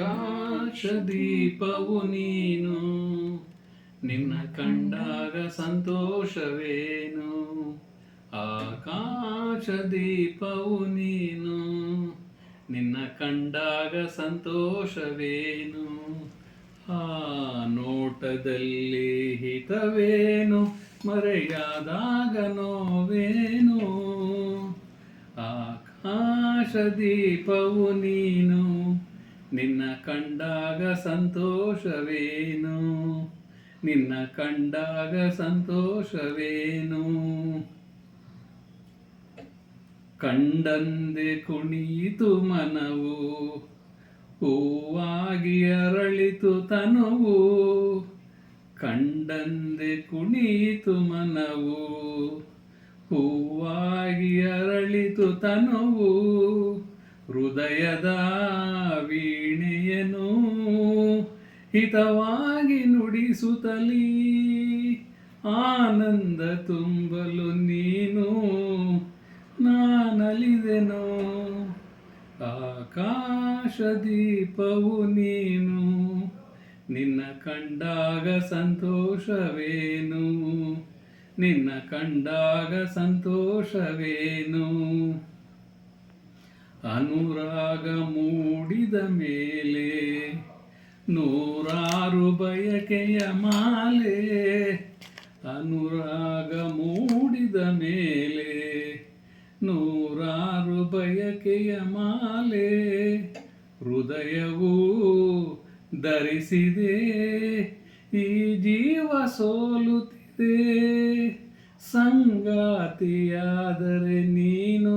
ಆಕಾಶ ದೀಪವು ನೀನು. ನಿನ್ನ ಕಂಡಾಗ ಸಂತೋಷವೇನು? ಆಕಾಶ ದೀಪವು ನೀನು. ನಿನ್ನ ಕಂಡಾಗ ಸಂತೋಷವೇನು? ಆ ನೋಟದಲ್ಲಿ ಹಿತವೇನು? ಮರೆಯಾದಾಗ ನೋವೇನು? ಆಕಾಶ ದೀಪವು ನೀನು. ನಿನ್ನ ಕಂಡಾಗ ಸಂತೋಷವೇನು? ನಿನ್ನ ಕಂಡಾಗ ಸಂತೋಷವೇನು? ಕಂಡಂದೆ ಕುಣಿಯಿತು ಮನವು, ಹೂವಾಗಿ ಅರಳಿತು ತನುವು, ಕಂಡಂದೆ ಕುಣಿಯಿತು ಮನವು, ಹೂವಾಗಿ ಅರಳಿತು ತನುವು ಹೃದಯದ ವೀಣೆಯನು ಹಿತವಾಗಿ ನುಡಿಸುತ್ತಲೀ. ಆನಂದ ತುಂಬಲು ನೀನು ನಾನಲಿದೆನೋ. ಆಕಾಶ ದೀಪವು ನೀನು, ನಿನ್ನ ಕಂಡಾಗ ಸಂತೋಷವೇನು. ನಿನ್ನ ಕಂಡಾಗ ಸಂತೋಷವೇನು. ಅನುರಾಗ ಮೂಡಿದ ಮೇಲೆ ನೂರಾರು ಬಯಕೆಯ ಮಾಲೆ ಅನುರಾಗ ಮೂಡಿದ ಮೇಲೆ ನೂರಾರು ಬಯಕೆಯ ಮಾಲೆ ಹೃದಯವು ಧರಿಸಿದೆ, ಈ ಜೀವ ಸೋಲುತ್ತಿದೆ, ಸಂಗಾತಿಯಾದರೆ ನೀನು